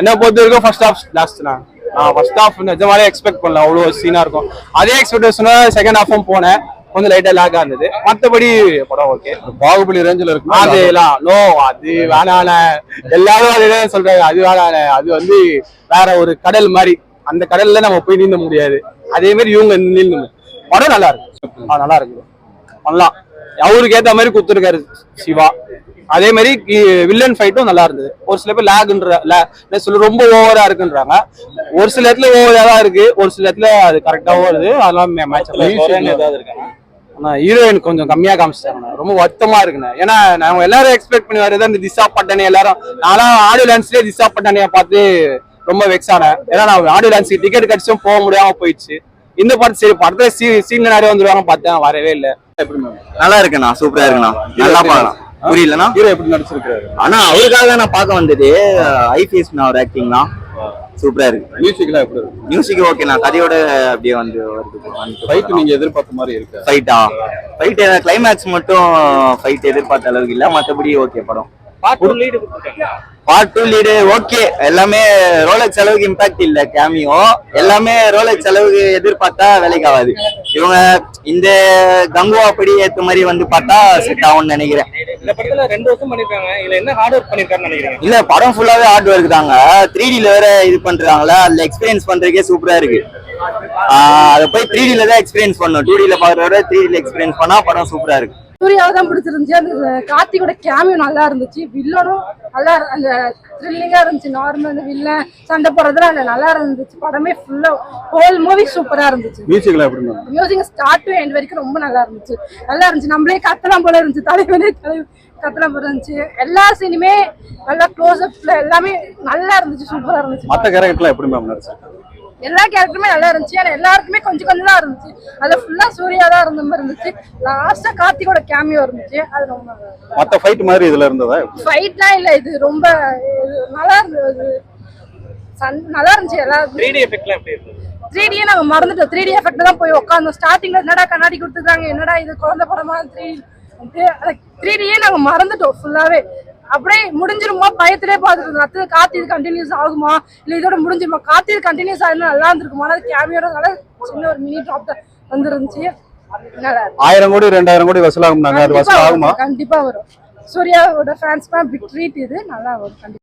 என்ன பொறுத்த வரைக்கும் ஃபர்ஸ்ட் ஹாஃப் லாஸ்ட்னா நான். ஃபர்ஸ்ட் ஹாஃப் நிஜமாலே எக்ஸ்பெக்ட் பண்ணல. அவ்வளோ சீனா இருக்கும். அதே எக்ஸ்பெக்டேஷனா செகண்ட் ஹாஃபும் போனேன். கொஞ்சம் லைட்டா லாக் இருந்தது. மத்தபடி படம் ஓகே பாகுபலி ரேஞ்சில் இருக்கு அதெல்லாம் நோ அது வேணாண்ணே எல்லாரும் அதுதான் சொல்றாங்க. அது வேணாண்ணே அது வந்து வேற ஒரு கடல் மாதிரி. அந்த கடல்ல நம்ம போய் நீந்த முடியாது. அதே மாதிரி இவங்க நீந்த படம் நல்லா இருக்கு. ஆ நல்லா இருக்கு. பண்ணலாம். அவருக்கு ஏத்த மாதிரி குத்துருக்காரு சிவா. அதே மாதிரி வில்லன் ஃபைட்டும் நல்லா இருந்தது. ஒரு சில பேர் லேக்ன்ற சொல்ல ரொம்ப ஓவரா இருக்குன்றாங்க. ஒரு சில இடத்துல ஓவரா தான் இருக்கு. ஒரு சில இடத்துல அது கரெக்டா வருது. அதெல்லாம் மேட்ச் ஆனா ஹீரோயின் கொஞ்சம் கம்மியா காமிச்சிட்டாங்க. ரொம்ப வருத்தமா இருக்குண்ணே. ஏன்னா நாங்க எல்லாரும் எக்ஸ்பெக்ட் பண்ணி வரது அந்த திசா பட்டானி எல்லாரும். நான்லாம் ஆடியோ லான்ஸ்லயே திசா பட்டானிய பார்த்து ரொம்ப வெக்ஸ் ஆனேன். ஏன்னா நான் ஆடியோ லான்ஸ்க்கு டிக்கெட் கடிச்சும் போக முடியாம போயிடுச்சு. இந்த படத்து சரி படத்துல சீ சீன்ல நிறைய வந்துருவாங்க பார்த்தேன். வரவே இல்லை. நல்லா இருக்குண்ணா சூப்பரா இருக்குண்ணா. நல்லா பார்க்கலாம் புரியலண்ணா? ஹீரோ எப்படி நடிச்சிருக்காரு ஆனா அவருக்காக தான் நான் பார்க்க வந்தது ஐபிஎஸ் அவர் ஆக்டிங்னா சூப்பரா இருக்கு. மியூசிக்லாம் எப்படி இருக்கு? மியூசிக் ஓகேண்ணா கதையோட அப்படியே வந்து வருது. ஃபைட் நீங்க எதிர்பார்த்த மாதிரி இருக்கு? ஃபைட்டா ஃபைட் கிளைமேக்ஸ் மட்டும் ஃபைட் எதிர்பார்த்த அளவுக்கு இல்ல மத்தபடி ஓகே படம். பார்ட் டூ லீடு ஓகே எல்லாமே ரோலக்ஸ் அளவுக்கு இம்பாக்ட் இல்ல கேமியோ எல்லாமே ரோலக்ஸ் அளவுக்கு எதிர்பார்த்தா வேலைக்கு ஆகாது. இவங்க இந்த கங்குவா படி ஏத்த மாதிரி வந்து பார்த்தா செட் ஆகும்னு நினைக்கிறேன். இந்த படத்துல ரெண்டு வருஷம் பண்ணிருக்காங்க. இதுல என்ன ஹார்ட் ஒர்க் பண்ணிருக்காருன்னு நினைக்கிறீங்க? இல்ல படம் ஃபுல்லாவே ஹார்ட் ஒர்க் தாங்க. த்ரீ டில வேற இது பண்றாங்களா அதுல எக்ஸ்பீரியன்ஸ் பண்றதுக்கே சூப்பரா இருக்கு. ஆஹ் அதை போய் த்ரீ டில தான் எக்ஸ்பீரியன்ஸ் பண்ணணும். டூ டில பாக்குறத த்ரீ டில எக்ஸ்பீரியன்ஸ் பண்ணா படம் சூப்பரா இருக்கு. சூர்யாவை தான் பிடிச்சிருந்துச்சு. அந்த கார்த்திகோட கேமியோ நல்லா இருந்துச்சு. வில்லனும் நல்லா அந்த த்ரில்லிங்கா இருந்துச்சு. நார்மல் அந்த வில்லன் சண்டை போடுறதுலாம் அதுல நல்லா இருந்துச்சு. படமே ஃபுல்லா ஹோல் மூவி சூப்பரா இருந்துச்சு. Ma'am music start to end வரைக்கும் ரொம்ப நல்லா இருந்துச்சு. நல்லா இருந்துச்சு. நம்மளே கத்தலாம் போல இருந்துச்சு. தலைவனே தலை கத்தலாம் போல இருந்துச்சு. எல்லா சீனுமே நல்லா க்ளோஸ் அப்ல எல்லாமே நல்லா இருந்துச்சு. சூப்பரா இருந்துச்சு. மத்த கேரக்டர்லாம் எப்படி மேம் நடிச்சிருக்காரு எல்லா கேரக்டருமே நல்லா இருந்துச்சு. ஆனா எல்லாருக்குமே கொஞ்சம் கொஞ்சம் தான் இருந்துச்சு. அதுல ஃபுல்லா சூர்யா தான் இருந்த மாதிரி இருந்துச்சு. லாஸ்டா கார்த்திகோட கேமியோ இருந்துச்சு. அது ரொம்ப. மத்த ஃபைட் மாதிரி இதுல இருந்ததா? ஃபைட்லாம் இல்ல. இது ரொம்ப இது நல்லா இருந்தது. சன் நல்லா இருந்துச்சு எல்லா த்ரீ டி எஃபெக்ட்லாம் எப்படி இருக்கு த்ரீ டியே நாங்க மறந்துட்டோம். த்ரீ டி எஃபெக்ட் தான் போய் உட்காந்தோம் ஸ்டார்டிங்ல என்னடா கண்ணாடி கொடுத்துருக்காங்க என்னடா இது குழந்தை படமா? த்ரீ த்ரீ டியே நாங்க மறந்துட்டோம். ஃபுல்லாவே அப்படியே முடிஞ்சிருமா? பயத்திலே பார்த்துட்டு அடுத்தது காத்து இது கண்டினியூஸ் ஆகுமா? இல்ல இதோட முடிஞ்சிருமா? காத்து இது கண்டினியூஸ் ஆயிருந்தா நல்லா இருந்திருக்குமா? அது கேமியோட சின்ன ஒரு மினி ட்ராப் தான் வந்துருந்துச்சு. ஆயிரம் கோடி ரெண்டாயிரம் கோடி வசூலாகும்னாங்க அது வசூல் வரும், ஆகுமா கண்டிப்பா வரும். சூர்யாவோட ஃபேன்ஸ்க்கு பிக் ட்ரீட் இது. நல்லா வரும். கண்டிப்பா.